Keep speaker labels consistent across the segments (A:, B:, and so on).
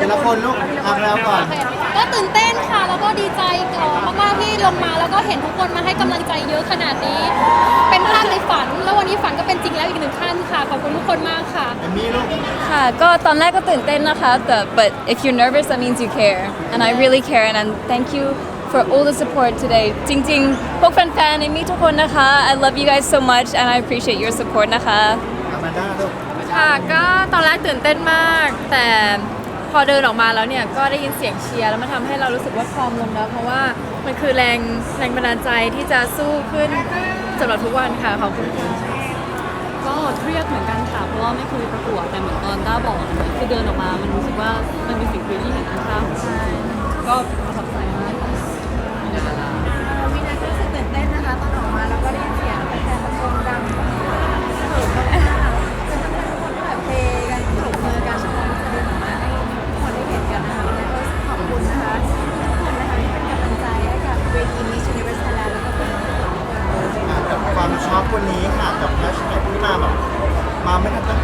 A: แต่ละคนลูกอา
B: แล้วก่อน
A: ก็ตื่นเต้นค่ะ แล้วก็ดีใจก่อนมากๆที่ลงมาแล้วก็เห็นทุกคนมาให้กำลังใจเยอะขนาดนี้
B: เป็
A: นภาพในฝัน แล้ววันนี้ฝันก็เป็นจริงแล้ว
B: อี
A: กหนึ่งขั้นค่ะ ขอบคุณทุกคน
B: มากค่ะมีลูก
C: ค่ะก็ตอนแรกก็ตื่นเต้นนะคะ แต่ but if you're nervous that means you care and I really care and I'm- thank you for all the support today จริงๆพวกแฟนๆในมีทุกคนนะคะ I love you guys so much and I appreciate your support นะคะ
D: ค่ะก็ตอนแรกตื่นเต้นมาก แต่ พอเดินออกมาแล้วเนี่ยก็ได้ยินเสียงเชียร์แล้วมันทำให้เรารู้สึกว่าคลอมลงแล้ว เพราะว่ามันคือแรงแรงบันดาลใจที่จะสู้ขึ้นสำหรับทุกวันค่ะขอบคุณค่ะ
E: ก็เครียดเหมือนกันค่ะ เพราะว่าไม่เคยประกวดแต่เหมือนตอนด้าบอกอะคือเดินออกมา มันรู้สึกว่ามันมีสิ่งที่เห็นคุณค่าของใช่ก็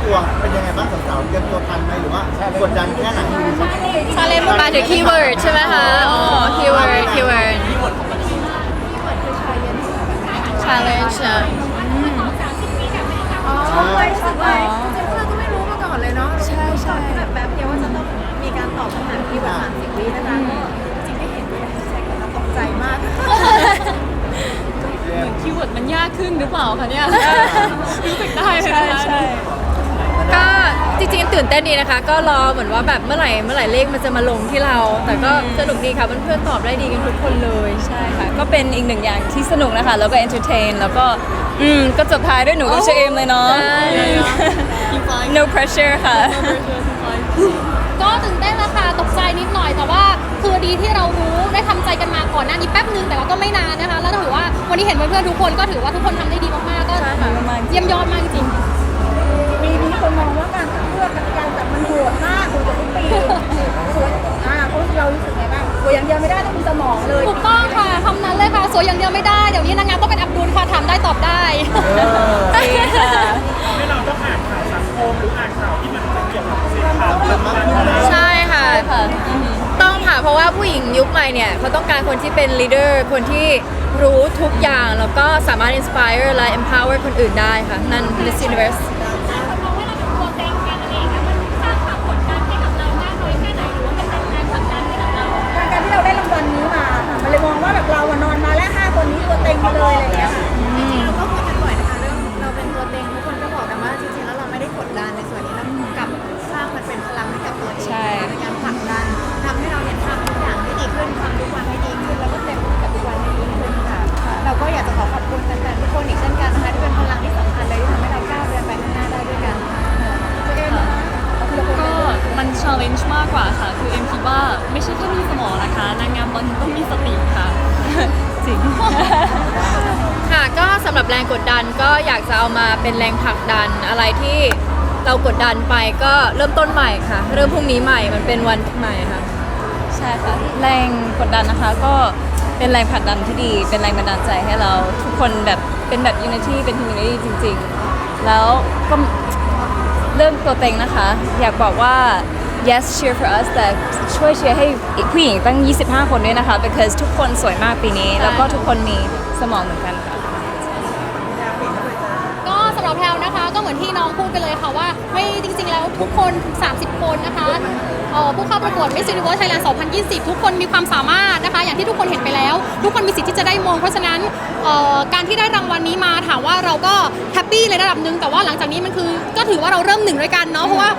F: ตั้งตัวเป็นยั
B: งไงบ้างสาวๆเตรียมตัวทันไหมหรือว่ากดดันแค่ไหน
D: ชาเลนจ์มาถึงคีย์เวิร์ดใช่ไหมคะอ๋อคีย์เวิร์ดคีย์เวิร์ด challenge อะ
F: อ๋อไม่รู้สึกว่าจริงๆพวกเราก็ไม่รู้มาก่อนเลยเนาะใช่ใช่แบบแป๊บเดียวว่าจะต้องมีการตอบคำถามที่แบบสามสิบวินะคะก็จริงๆได้เห็นด้วยแฮชแท็กแล้วตกใจมาก
E: เหมือนคีย์เวิร์ดมันยากขึ้นหรือเปล่าคะเนี่ยรู้สึกได้เลยนะคะ
D: ก็จริงๆตื่นเต้นดีนะคะ ก็รอเหมือนว่าแบบเมื่อไหร่เมื่อไหร่เลขมันจะมาลงที่เรา แต่ก็สนุกดีค่ะเพื่อนๆตอบได้ดีกันทุกคนเลย
C: ใช่ค่ะ ก็เป็นอีกหนึ่งอย่างที่สนุกนะคะ แล้วก็ entertain แล้วก็อืมก็จบท้ายด้วยหนูกับเชเอมเลยเนาะ
D: ใช่
E: Team Flying
C: no pressure ค่ะ
A: ก็ตื่นเต้นแล้วค่ะตกใจนิดหน่อย แต่ว่าคือดีที่เรารู้ได้ทำใจกันมาก่อนหน้านี้แป๊บนึงแต่ว่าก็ไม่นานนะคะ แล้วถือว่าวันนี้เห็นเพื่อนๆทุกคนก็ถือว่าทุกคนทำได้ดีมากๆก็เยี่ยมยอดมากจริง
F: ปีนี้ คนมองว่าการคัดเลือกกติกาแบบมันโหดมากโหดกว่าทุกปีสวยอ่าเพราะเรารู้สึกไงบ้างสวยอย่างเดียวไม่ได้ต้องมีสมองเลย
A: ถูกต้องค่ะคำนั้นเลยค่ะ สวยอย่างเดียวไม่ได้ เดี๋ยวนี้นางงามต้องเป็นอับดุลค่ะถามได้ตอบได้
C: จริงค่ะ
D: ใช่ค่ะ
C: ค่ะ
D: ต้องค่ะ เพราะว่าผู้หญิงยุคใหม่เนี่ยเขาต้องการคนที่เป็น leader คนที่รู้ทุกอย่าง แล้วก็สามารถ inspire และ empower คนอื่นได้ค่ะ นั่น Miss Universe
F: ว่าแบบเราอะนอนมาแล้วห้าคนนี้ตัวเต็งมาเลยอะไรอย่างเงี้ยค่ะจริงๆเราก็คุยกันบ่อยนะคะเรื่องเราเป็นตัวเต็งทุกคนก็บอกกันว่าจริงๆแล้วเราไม่ได้กดดันในส่วนนี้เรากลับสร้างมันเป็นพลังให้กับตัวเอง
C: ใช่
F: ในการผลักดันทำให้เราเนี่ยทำทุกอย่างให้ดีขึ้นทำทุกวันให้ดีขึ้นแล้วก็เต็มที่กับทุกวันให้ดีขึ้นค่ะ เราก็อยากจะขอขอบคุณแฟนๆทุกคนอีกเช่นกันนะคะที่เป็นพลังที่สำคัญเลยที่ทำให้เราก้าวเดินไปข้างหน้าได้ด้วยกันตัวเองเอาทีละคน
E: ก็มัน challenge มากกว่าค่ะ คือเอ็มคิดว่าไม่ใช่แค่มี
C: ริง
D: ค่ะก็สำหรับแรงกดดันก็อยากจะเอามาเป็นแรงผลักดันอะไรที่เรากดดันไปก็เริ่มต้นใหม่ค่ะ เริ่มพรุ่งนี้ใหม่มันเป็นวันใหม่ค่ะ
C: ใช่ค่ะแรงกดดันนะคะ ก็เป็นแรงผลักดันที่ดี เป็นแรงบันดาลใจให้เราทุกคนแบบเป็นแบบ unity เป็น community จริง ๆ แล้วก็เรื่องตัวเต็งนะคะ อยากบอกว่า yes cheer for us แต่ช่วยเชียร์ให้อีกผู้หญิงตั้ง 25 คนด้วยนะคะ because ทุกคนสวยมากปีนี้ แล้วก็ทุกคนมีสมองเหมือนกันค่ะ
A: ก็สำหรับแพลวนะคะ ก็เหมือนที่น้องพูดไปเลยค่ะว่าไม่จริงๆแล้วทุกคน 30 คนนะคะเอ่อผู้เข้าประกวด Miss Universe Thailand 2020 ทุกคนมีความสามารถนะคะ อย่างที่ทุกคนเห็นไปแล้ว ทุกคนมีสิทธิ์ที่จะได้มง เพราะฉะนั้นเอ่อการที่ได้รางวัลนี้มาถามว่าเราก็แฮปปี้ในระดับหนึ่งแต่ว่าหลังจากนี้มันคือก็ถือว่าเราเริ่มหนึ่งด้วยกันเนาะเพราะว่า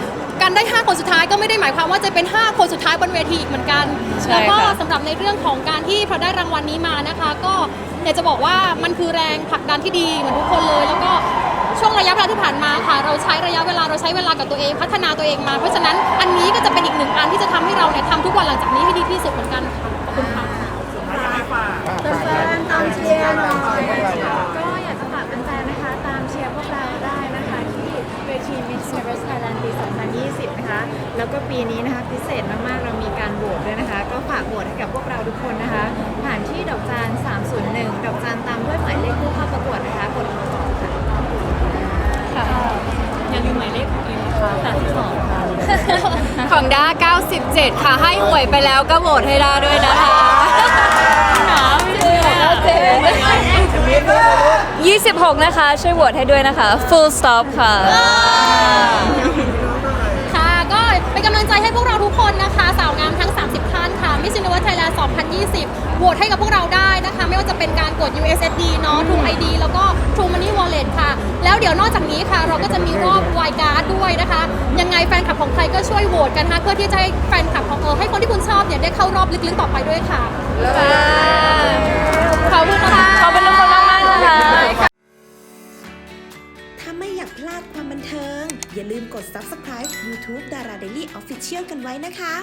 A: การได้ 5 คนสุดท้ายก็ไม่ได้หมายความว่าจะเป็น 5 คนสุดท้ายบนเวทีอีกเหมือนกัน
C: ใช่
A: แล้วก็
C: ค่ะ
A: สำหรับในเรื่องของการที่พอได้รางวัลนี้มานะคะ ก็อยากจะบอกว่ามันคือแรงผลักดันที่ดีเหมือนทุกคนเลย แล้วก็ช่วงระยะเวลาที่ผ่านมาค่ะ เราใช้ระยะเวลาเราใช้เวลากับตัวเองพัฒนาตัวเองมา เพราะฉะนั้นอันนี้ก็จะเป็นอีกหนึ่งอันที่จะทำให้เราเนี่ยทำทุกวันหลังจากนี้ให้ดีที่สุดเหมือนกันค่ะขอบคุณค่ะ
F: แฟนๆตามเชียร์หน่อยก็อยากจะฝากแฟนๆนะคะ ตามเชียร์พวกเราได้นะคะ ที่เวที Miss Universe Thailand ปี 2020 นะคะ แล้วก็ปีนี้นะคะพิเศษมากๆ เรามีการโหวตด้วยนะคะ ก็ฝากโหวตให้กับพวกเราทุกคนนะคะ ผ่านที่ดอกจาน301 ดอกจานตามด้วยหมายเลขผู้เข้าประกวดนะคะกดโหวตค่ะ
E: ค่ะอย่าลืมหมายเลขของเอ็มนะคะ82ค่ะ
D: ของด้า97 ค่ะ ให้หวยไปแล้วก็โหวตให้ด้าด้วยนะคะ
E: หนาไม่เลยอะ
C: เจ็บ26 นะคะ ช่วยโหวตให้ด้วยนะคะ full stop ค่ะ
A: ค่ะก็เป็นกำลัง ใจให้พวกเราทุกคนนะคะ สาวงามทั้ง 30 ท่านค่ะ Miss Universe Thailand 2020 โหวตให้กับพวกเราได้นะคะ ไม่ว่าจะเป็นการกด USSD เนาะ True ID แล้วก็ True Money Wallet ค่ะ แล้วเดี๋ยวนอกจากนี้ค่ะ เราก็จะมีรอบ w i d Card ด้วยนะคะ ยังไงแฟนคลับของใครก็ช่วยโหวตกันนะคะเพื่อที่จะให้แฟนคลับของเออให้คนที่คุณชอบเนี่ยได้เข้ารอบลึกๆต่อไปด้วยค่ะขอบคุณค่ะ
C: ขอบคุณทุกคนมากๆนะคะ
G: ถ้าไม่อยากพลาดความบันเทิง อย่าลืมกด subscribe YouTube Dara Daily Official กันไว้นะคะ